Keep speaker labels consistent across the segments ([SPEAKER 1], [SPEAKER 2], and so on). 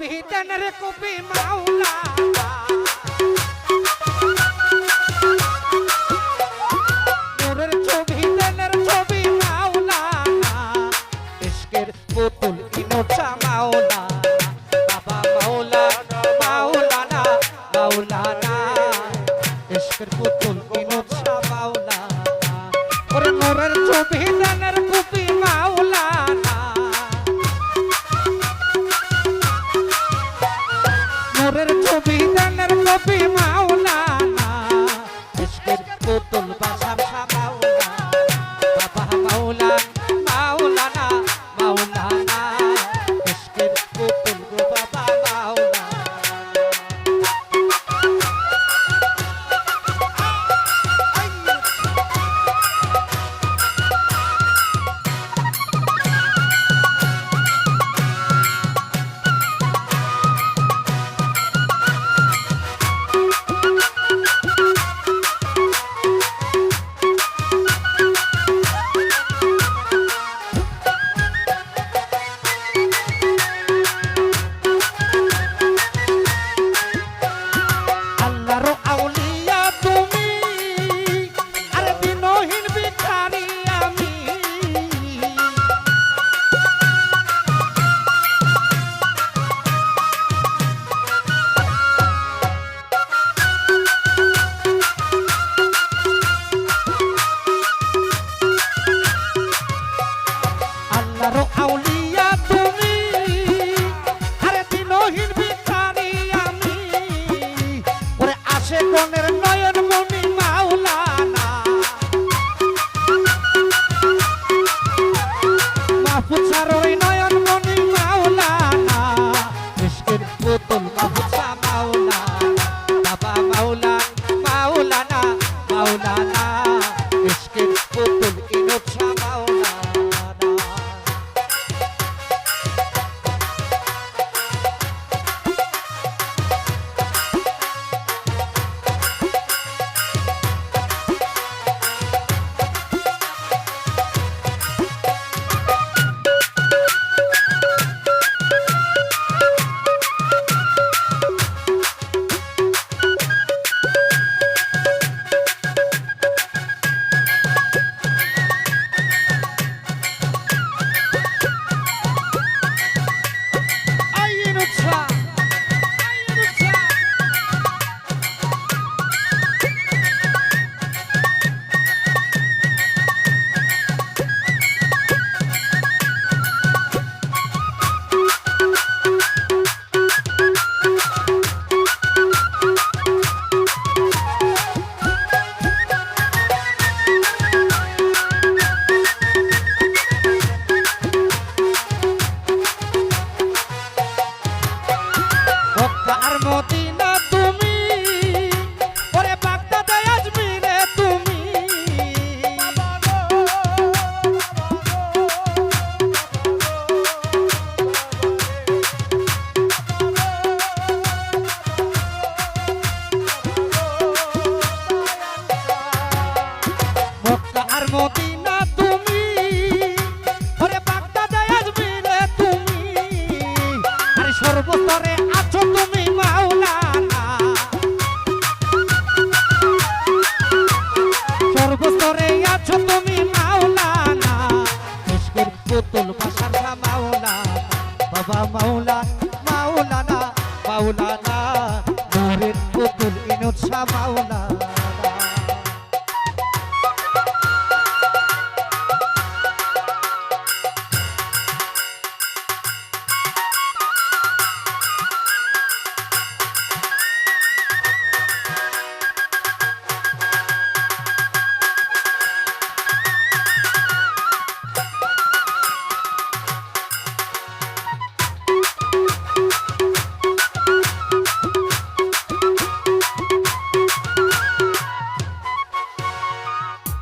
[SPEAKER 1] कभी तनर को भी माउला পুতুল পরের কবি গানের কবি মাও Puzzarro Rino আর মদিনা তুমি। ওরে বাগদাদে আজমিরে তুমি। আর সর্বতরে আছো তুমি মাওলানা। সর্বতরে আছো তুমি মাওলানা। খুশকুর পুতুল ভাষার মাওলানা।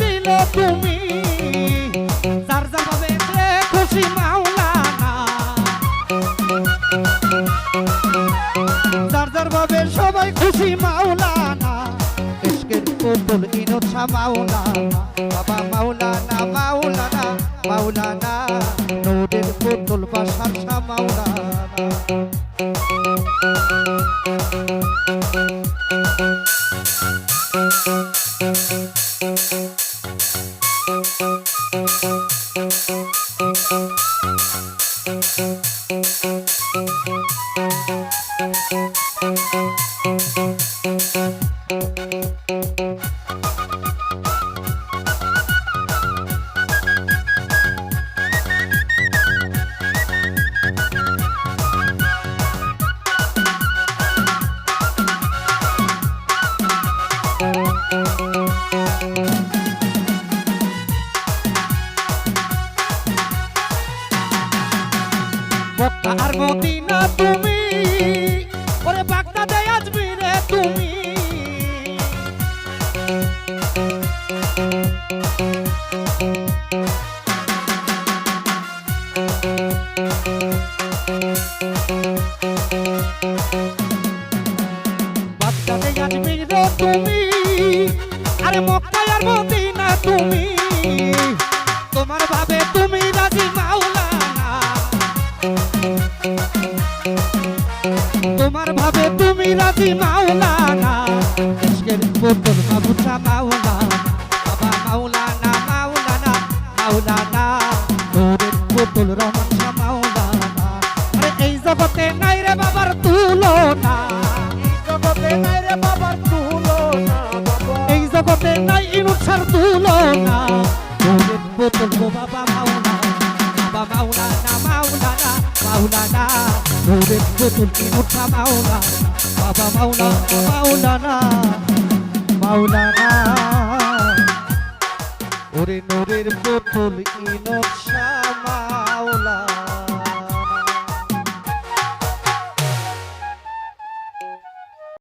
[SPEAKER 1] দিল তুমি। যার যার ভাবে যে খুশি মাওলানা যার যার ভাবে সবাই খুশি মাওলানা ইশকের পুতুল ইনোছা মাওলানা। বাবা মাওলানা মাওলানা মাওলানা। নূরের পুতুল বাসার শাহ মাওলানা। মক্কা তুমি, আরে মক্কা আর মদিনা তুমি। তোমার ভাবে তুমি রাজি মাওলানা। তোমার ভাবে তুমি রাজি মাওলানা। ইশকের পুতুল মাবুটা মাওলানা বাবা মাওলানা মাওলানা মাওলানা নূরের পুতুল রহমান শাহ মাওলানা আরে এই জগতে নাই রে বাবার তুলনা
[SPEAKER 2] জগতে নাই রে বাবার তুলনা
[SPEAKER 1] এই জগতে নাই ইনুসার তুলনা নূরের পুতুল বাবা মাওলানা বাবা মাওলানা মাওলানা মাওলানা নূরের পুতুল ইনুসা মাওলানা বাবা মাওলানা মাওলানা মাওলানা। ওরে নূরের পুতুল মাওলানা